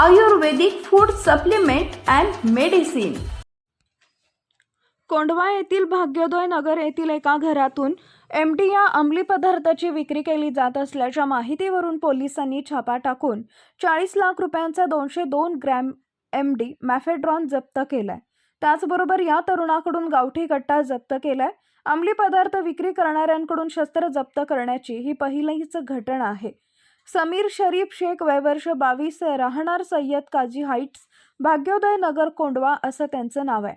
Ayurvedic food supplement and medicine. Kondhwa येथील भाग्योदय नगर येथील एका घरातून एम डी या अंमली पदार्थाची विक्री केली जात असल्याच्या माहितीवरून पोलिसांनी छापा टाकून चाळीस लाख रुपयांचा दोनशे दोन ग्रॅम एम डी मॅफेड्रॉन जप्त केलाय. त्याचबरोबर या तरुणाकडून गावठी कट्टा जप्त केलाय. अंमली पदार्थ विक्री करणाऱ्यांकडून शस्त्र जप्त करण्याची ही पहिलीच घटना आहे. समीर शरीफ शेख वयवर्ष बावीस राहणार सय्यद काजी हाईट्स भाग्योदय नगर कोंडवा असं त्यांचं नाव आहे.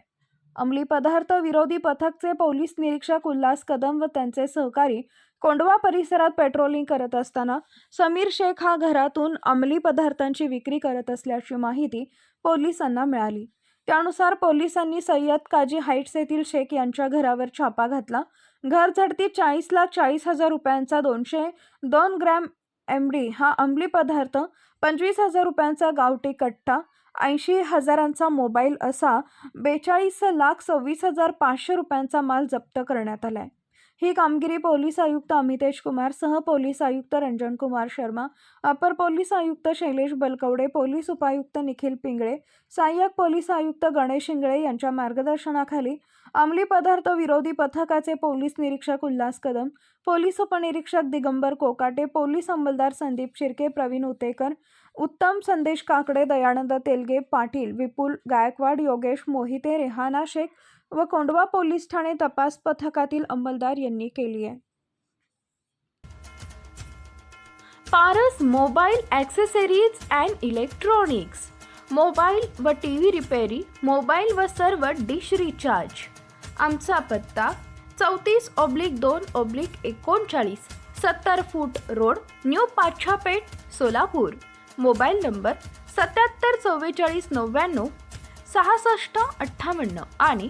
अंमली पदार्थ विरोधी पथकचे पोलीस निरीक्षक उल्हास कदम व त्यांचे सहकारी कोंडवा परिसरात पेट्रोलिंग करत असताना समीर शेख हा घरातून अंमली पदार्थांची विक्री करत असल्याची माहिती पोलिसांना मिळाली. त्यानुसार पोलिसांनी सय्यद काजी हाईट्स येथील शेख यांच्या घरावर छापा घातला. घर झडती चाळीस लाख चाळीस हजार रुपयांचा दोनशे दोन ग्रॅम एम डी हा अंमली पदार्थ पंचवीस हजार रुपयांचा गावठी कट्टा ऐंशी हजारांचा मोबाईल असा बेचाळीस लाख सव्वीस हजार पाचशे रुपयांचा माल जप्त करण्यात आलाय. ही कामगिरी पोलीस आयुक्त अमितेश कुमार सह पोलीस आयुक्त रंजन कुमार शर्मा अपर पोलीस आयुक्त शैलेश बलकवडे पोलीस उपायुक्त निखिल पिंगळे सहाय्यक पोलीस आयुक्त गणेश इंगळे यांच्या मार्गदर्शनाखाली अंमली पदार्थ विरोधी पथकाचे पोलीस निरीक्षक उल्हास कदम पोलीस उपनिरीक्षक दिगंबर कोकाटे पोलीस अंमलदार संदीप शिर्के प्रवीण उतेकर उत्तम संदेश काकडे दयानंद तेलगे पाटील विपुल गायकवाड योगेश मोहिते रेहाना शेख व कोंडवा पोलीस ठाणे तपास पथकातील अंमलदार यांनी केली आहे. Paras mobile accessories and electronics. Mobile व टी व्ही रिपेरी मोबाईल व सर्व डिश रिचार्ज. आमचा पत्ता चौतीस ऑब्लिक दोन ऑब्लिक एकोणचाळीस सत्तर feet road new Pachhapeth Solapur. Mobile number सत्याहत्तर चव्वेचाळीस नव्याण्णव सहासष्ट अठ्ठावन्न आणि